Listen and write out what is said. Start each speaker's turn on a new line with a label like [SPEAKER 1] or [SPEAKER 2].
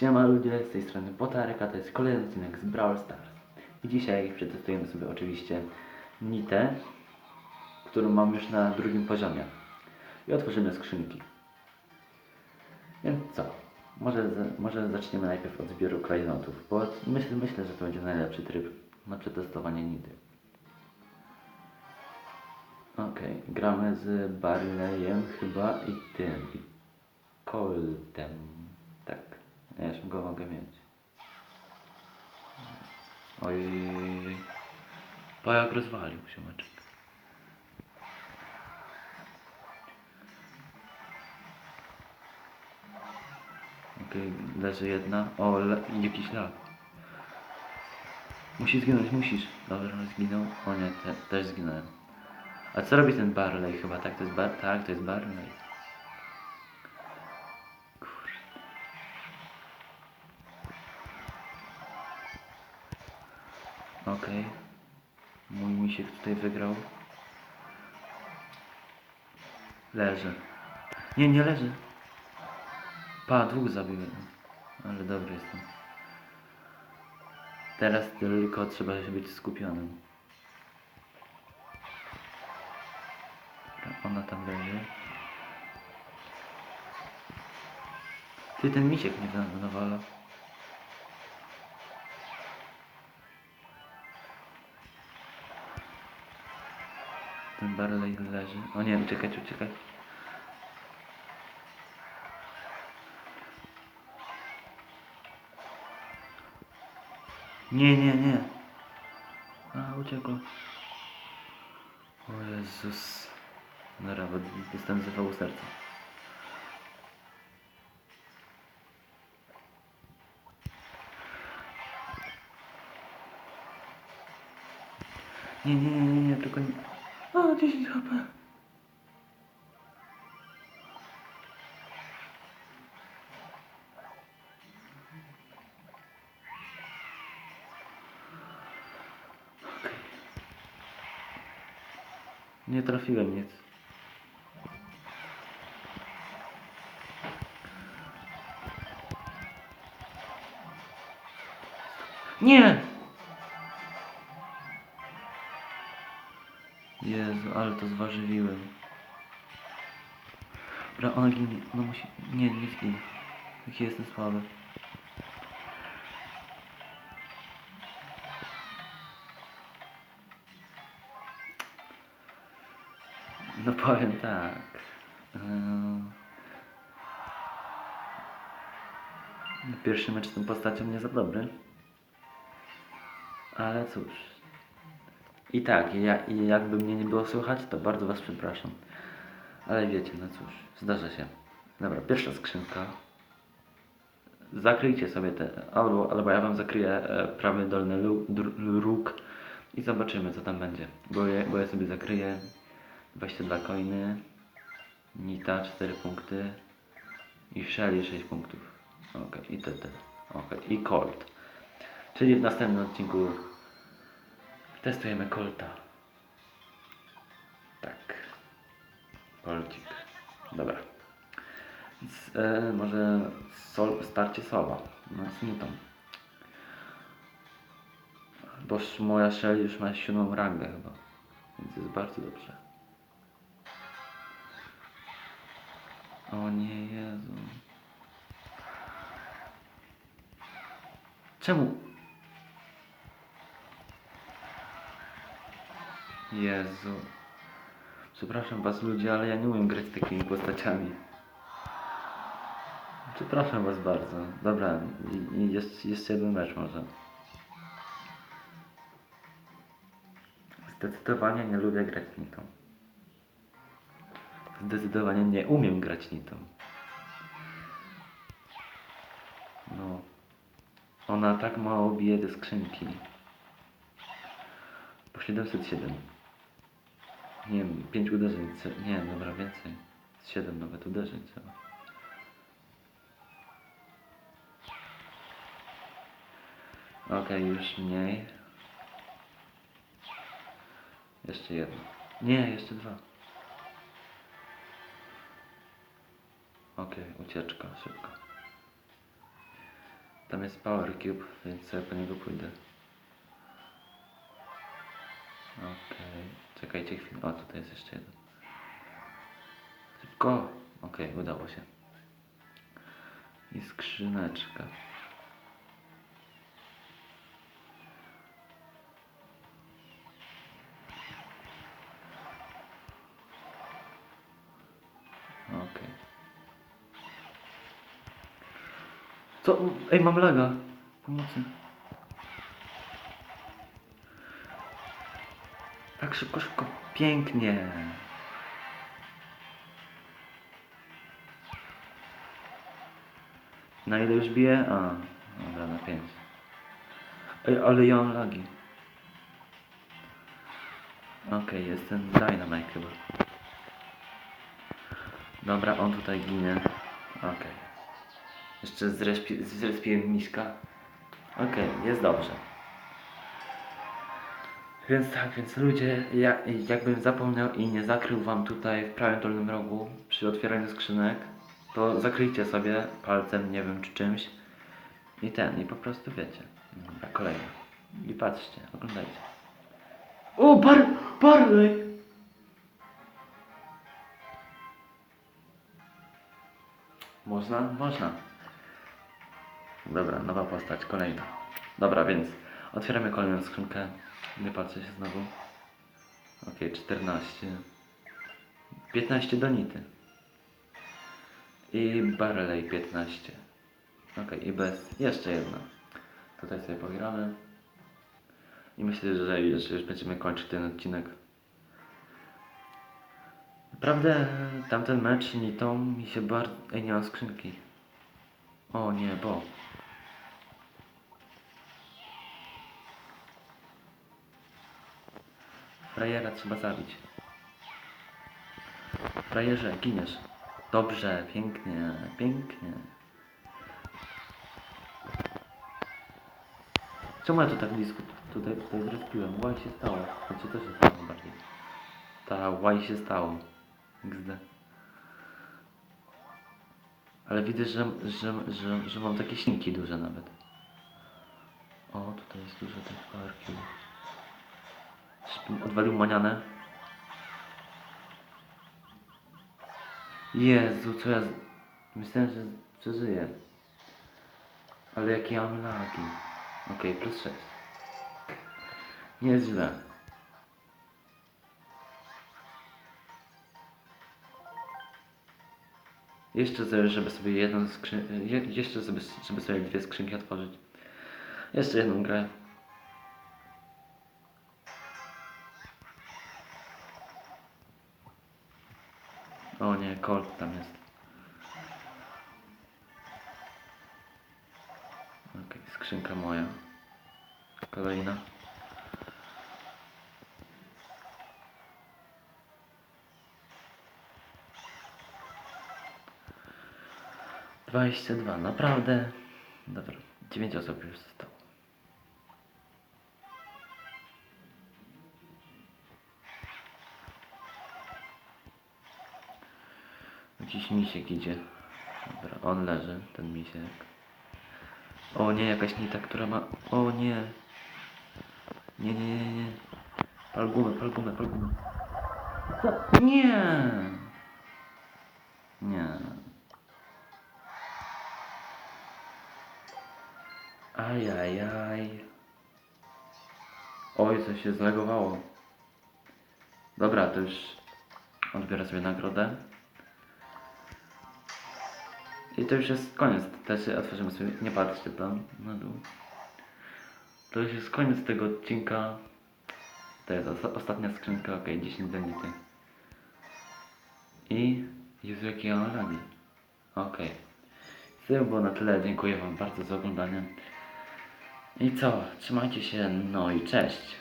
[SPEAKER 1] Siema ludzie, z tej strony Botarek, a to jest kolejny odcinek z Brawl Stars. I dzisiaj przetestujemy sobie oczywiście Nitę, którą mam już na drugim poziomie. I otworzymy skrzynki. Więc co? Może, może zaczniemy najpierw od zbioru klejnotów, bo myślę, myślę, że to będzie najlepszy tryb na przetestowanie Nity. Okej, gramy z Barleyem chyba i tym, i Coltem. Już go mogę mieć. Oj, bo jak rozwalił się meczek. Okej, leży jedna. O, le, jakiś lag. Musi zginąć, musisz. Dobra, zginął. O nie, te, też zginąłem. A co robi ten Barley chyba? Tak, to jest bar tak, to jest Barley. Tutaj wygrał. Leży. Nie, nie leży. Pa, dwóch zabiłem. Ale dobry jestem. Teraz tylko trzeba się być skupionym. Ona tam leży. Ty, ten misiek mnie na- nawala. Ten Barley leży. O nie, uciekać, uciekać. Nie, nie, nie. A, uciekło. O Jezus. Nawet jestem zawał serca. Nie, nie, nie, nie, nie, tylko nie. O, 10 HP. Nie trafiłem nic. Nie! To zważywiłem. Dobra, ona ginie. No musi... Nie, nie zginie. Jaki jestem słaby. No powiem tak. Pierwszy mecz z tą postacią nie za dobry. Ale cóż. I tak, ja, i jakby mnie nie było słychać, to bardzo Was przepraszam. Ale wiecie, no cóż, zdarza się. Dobra, pierwsza skrzynka. Zakryjcie sobie te, albo, albo ja Wam zakryję e, prawy dolny róg i zobaczymy co tam będzie. Bo ja, bo ja sobie zakryję 22 coiny, Nita 4 punkty i Shelly 6 punktów. Ok, i te. Ok, i Colt. Czyli w następnym odcinku testujemy Colta. Tak. Colcik. Dobra. Więc, e, może sol, starcie sola. No z Nitą. Bo moja Shelly już ma siódmą rangę chyba. Więc jest bardzo dobrze. O nie, Jezu. Czemu? Jezu. Przepraszam was ludzie, ale ja nie umiem grać z takimi postaciami. Przepraszam was bardzo. Dobra, jeszcze, jeszcze jeden mecz może. Zdecydowanie nie lubię grać nitą. Zdecydowanie nie umiem grać nitą. No. Ona tak mało bije te skrzynki. Po 707. Nie wiem, 5 uderzeń. Nie, dobra, więcej. Z 7 nawet uderzeń trzeba. Okej, już mniej. Jeszcze jedno. Nie, jeszcze dwa. Okej, ucieczka, szybko. Tam jest Power Cube, więc sobie po niego pójdę. Okej, czekajcie chwilę. O, tutaj jest jeszcze jeden. Szybko! Okej, udało się. I skrzyneczka. Okej. Co? Ej, mam laga. Pomocy. Tak, szybko, szybko. Pięknie. Na ile już bije? A, dobra, na 5. Ej, ale ja mam lagi. Okej, jest ten Dynamite chyba. Dobra, on tutaj ginie. Okej. Jeszcze zrespi, zrespiłem miśka. Okej, jest dobrze. Więc tak, więc ludzie, ja, jakbym zapomniał i nie zakrył wam tutaj w prawym dolnym rogu przy otwieraniu skrzynek, to zakryjcie sobie palcem, nie wiem czy czymś i ten, i po prostu wiecie. Dobra, kolejna. I patrzcie, oglądajcie. O, bar, Barley! Można? Można. Dobra, nowa postać, kolejna. Dobra, więc otwieramy kolejną skrzynkę. Nie patrzę się znowu. Okej, 14. 15 donity. I Barley 15. Okej, i bez. Jeszcze jedna. Tutaj sobie pogramy. I myślę, że, że już będziemy kończyć ten odcinek. Naprawdę tamten mecz Nitą mi się bardzo... Ej, nie mam skrzynki. O nie, bo... Frajera trzeba zabić. Frajerze, giniesz. Dobrze, pięknie, pięknie. Czemu ja to tak blisko tutaj, tutaj zrespiłem? Łaj się stało. Znaczy co się stało bardziej? Ta łaj się stało. XD. Ale widzę, że, że, że, że mam takie ślinki duże nawet. O, tutaj jest dużo tych. Żebym odwalił manianę. Jezu, co ja... z- Myślałem, że przeżyję. Ale jakie ja mam lagi. Okej, plus 6. Nie. Jeszcze żeby sobie jedną skrzyn... je- Jeszcze żeby sobie dwie skrzynki otworzyć. Jeszcze jedną grę. Colt tam jest. Okej, skrzynka moja. Kolejna. Dwadzieścia dwa, naprawdę. Dobra, dziewięć osób już zostało. Jakiś misiek idzie. Dobra, on leży, ten misiek. O nie, jakaś nita, która ma... O nie. Nie, nie, nie, nie. Palgumę, palgumę, palgumę. Co? Nie. Nie. Ajajaj. Oj, coś się zlegowało. Dobra, to już odbiorę sobie nagrodę. To już jest koniec. Też otworzymy sobie. Nie patrzcie tam na dół. To już jest koniec tego odcinka. To jest os- ostatnia skrzynka. Ok, 10 donity. I. Jezu, jakie ja mam rady. Ok. To było na tyle. Dziękuję Wam bardzo za oglądanie. I co? Trzymajcie się. No i cześć.